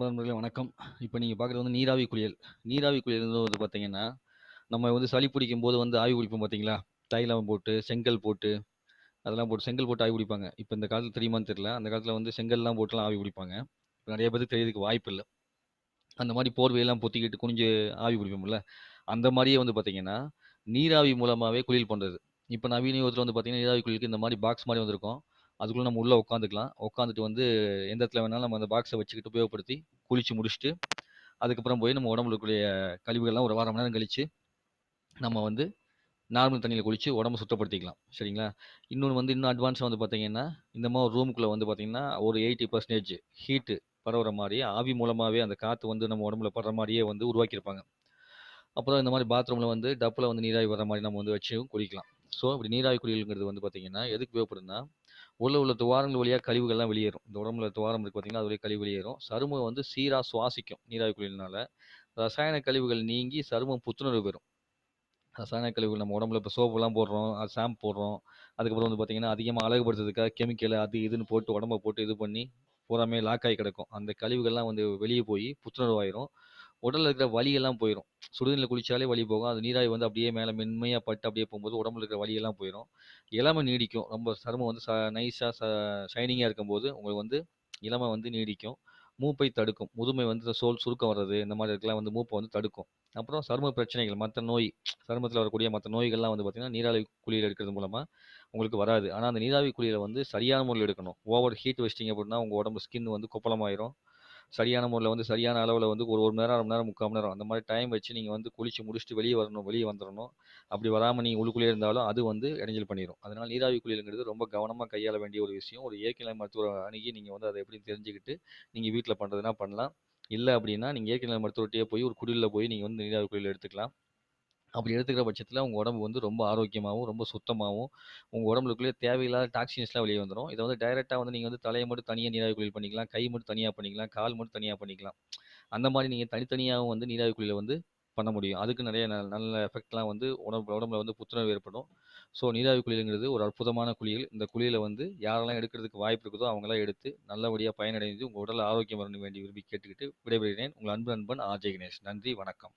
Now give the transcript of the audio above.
நண்பர்களே வணக்கம். இப்போ நீங்கள் பார்க்குறது வந்து நீராவி குளியல். நீராவி குளியல் வந்து பார்த்தீங்கன்னா நம்ம வந்து சளி பிடிக்கும் போது வந்து ஆவி குளிப்போம் பார்த்தீங்களா தைலம் போட்டு செங்கல் போட்டு அதெல்லாம் போட்டு செங்கல் போட்டு ஆவி குடிப்பாங்க இப்போ இந்த காலத்தில் தெரியுமான்னு தெரியல அந்த காலத்தில் வந்து செங்கல்லாம் போட்டுலாம் ஆவி குடிப்பாங்க இப்போ நிறைய பேருக்கு தெரியறதுக்கு வாய்ப்பு இல்லை. அந்த மாதிரி போர்வையெல்லாம் பொத்திக்கிட்டு குனிஞ்சு ஆவி குடிப்போம்ல அந்த மாதிரியே வந்து பார்த்தீங்கன்னா நீராவி மூலமாகவே குளியல் பண்ணுறது இப்போ நவீன யுகத்தில் வந்து பார்த்தீங்கன்னா நீராவி குளியலுக்கு இந்த மாதிரி பாக்ஸ் மாதிரி வந்திருக்கும். அதுக்குள்ளே நம்ம உள்ளே உட்காந்துக்கலாம் உட்காந்துட்டு வந்து எந்த இடத்துல வேணாலும் நம்ம அந்த பாக்ஸை வச்சுக்கிட்டு உபயோகப்படுத்தி குளித்து முடிச்சுட்டு அதுக்கப்புறம் போய் நம்ம உடம்புல இருக்கக்கூடிய கழிவுகள்லாம் ஒரு வாரம் நேரம் கழித்து நம்ம வந்து நார்மல் தண்ணியில் குளித்து உடம்பு சுத்தப்படுத்திக்கலாம். சரிங்களா? இன்னொன்று வந்து இன்னும் அட்வான்ஸாக வந்து பார்த்தீங்கன்னா இந்த மாதிரி ஒரு ரூமுக்குள்ளே வந்து பார்த்தீங்கன்னா ஒரு எயிட்டி பர்சன்டேஜ் ஹீட்டு பரவுற மாதிரி ஆவி மூலமாகவே அந்த காற்று வந்து நம்ம உடம்புல படுற மாதிரியே வந்து உருவாக்கியிருப்பாங்க. அப்புறம் இந்த மாதிரி பாத்ரூமில் வந்து டப்பில் வந்து நீராவி வர மாதிரி நம்ம வந்து வச்சும் குளிக்கலாம். ஸோ இப்படி நீராவி குளியலுங்கிறது வந்து பார்த்தீங்கன்னா எதுக்கு உபயோகப்படுதுன்னா உள்ள உள்ள துவாரங்கள் வழியாக கழிவுகள்லாம் வெளியேறும். இந்த உடம்புல துவாரம் இருக்குது பார்த்தீங்கன்னா அது வழியாக கழிவு வெளியேறும். சருமம் வந்து சீராக சுவாசிக்கும் நீராவி குளியல்னால. ரசாயன கழிவுகள் நீங்கி சருமம் புத்துணர்வு பெறும். ரசாயன கழிவுகள் நம்ம உடம்புல இப்போ சோப்புலாம் போடுறோம் அது ஷாம்பு போடுறோம். அதுக்கப்புறம் வந்து பார்த்திங்கன்னா அதிகமாக அழகுபடுத்துறதுக்காக கெமிக்கல் அது இதுன்னு போட்டு உடம்ப போட்டு இது பண்ணி பூராமே லாக் ஆகி கிடக்கும். அந்த கழிவுகள்லாம் வந்து வெளியே போய் புத்துணர்வாயிரும். உடலில் இருக்கிற வலியெல்லாம் போயிடும் சுடுதண்ணில் குளிச்சாலே வலி போகும். அது நீராவி வந்து அப்படியே மேலே மென்மையாக பட்டு அப்படியே போகும்போது உடம்புல இருக்கிற வலியெல்லாம் போயிடும் இளமை நீடிக்கும். ரொம்ப சருமம் வந்து ச நைஸாக ச ஷைனிங்காக இருக்கும்போது உங்களுக்கு வந்து இளமை வந்து நீடிக்கும். மூப்பை தடுக்கும். முதுமை வந்து சோல் சுருக்கம் வர்றது இந்த மாதிரி இருக்கலாம் வந்து மூப்பை வந்து தடுக்கும். அப்புறம் சரும பிரச்சனைகள் மற்ற நோய் சருமத்தில் வரக்கூடிய மற்ற நோய்கள்லாம் வந்து பார்த்திங்கன்னா நீராவி குளியல் எடுக்கிறது மூலமாக உங்களுக்கு வராது. ஆனால் அந்த நீராவி குழியில் வந்து சரியான முறையில் எடுக்கணும். ஓவர் ஹீட் வச்சிட்டிங்க அப்படின்னா உங்கள் உடம்பு ஸ்கின் வந்து கொப்பளமாயிரும். சரியான முறையில் வந்து சரியான அளவில் வந்து ஒரு ஒரு மணி நேரம் அரை மணி நேரம் முக்கால் மணி நேரம் அந்த மாதிரி டைம் வச்சு நீங்கள் வந்து குளிச்சு முடிச்சுட்டு வெளியே வரணும் வெளியே வந்துடணும் அப்படி வராமல் நீங்கள் உள்ளுக்குள்ளே இருந்தாலும் அது வந்து இடைஞ்சல் பண்ணிடும் அதனால் நீராவி குளியலுங்கிறது ரொம்ப கவனமாக கையாள வேண்டிய ஒரு விஷயம். ஒரு இயற்கை மருத்துவ அணுகி நீங்கள் வந்து அதை எப்படி தெரிஞ்சுக்கிட்டு நீங்கள் வீட்டில் பண்ணுறதுனா பண்ணலாம். இல்லை அப்படின்னா நீங்கள் இயற்கை மருத்துவர்கிட்டயே போய் ஒரு குடிலில் போய் நீங்கள் வந்து நீராவி குளியல் எடுத்துக்கலாம். அப்படி எடுத்துக்கிற பட்சத்தில் உங்கள் உடம்பு வந்து ரொம்ப ஆரோக்கியமாகவும் ரொம்ப சுத்தமாகவும் உங்கள் உடம்புக்குள்ளே தேவையில்லாத டாக்ஸின்ஸ்லாம் வெளியே வந்துடும் இதை வந்து டைரெக்டாக வந்து நீங்கள் வந்து தலையை மட்டும் தனியாக நீராவி குளியல் பண்ணிக்கலாம் கை மட்டும் தனியாக பண்ணிக்கலாம் கால் மட்டும் தனியாக பண்ணிக்கலாம். அந்த மாதிரி நீங்கள் தனித்தனியாகவும் வந்து நீராவி குளியல் வந்து பண்ண முடியும். அதுக்கு நிறைய நல்ல எஃபெக்ட்லாம் வந்து உடம்பு உடம்புல வந்து புத்துணர்வு ஏற்படும். ஸோ நீராவி குளியலுங்கிறது ஒரு அற்புதமான குளியல். இந்த குளியலை வந்து யாரெல்லாம் எடுக்கிறதுக்கு வாய்ப்பு இருக்குதோ அவங்களாம் எடுத்து நல்லபடியாக பயனடைந்து உங்கள் உடல் ஆரோக்கியம் வரணும் வேண்டி விரும்பி கேட்டுக்கிட்டு விடைபெறுகிறேன். உங்கள் அன்பு நண்பன் ஆர்ஜே கணேஷ் நன்றி வணக்கம்.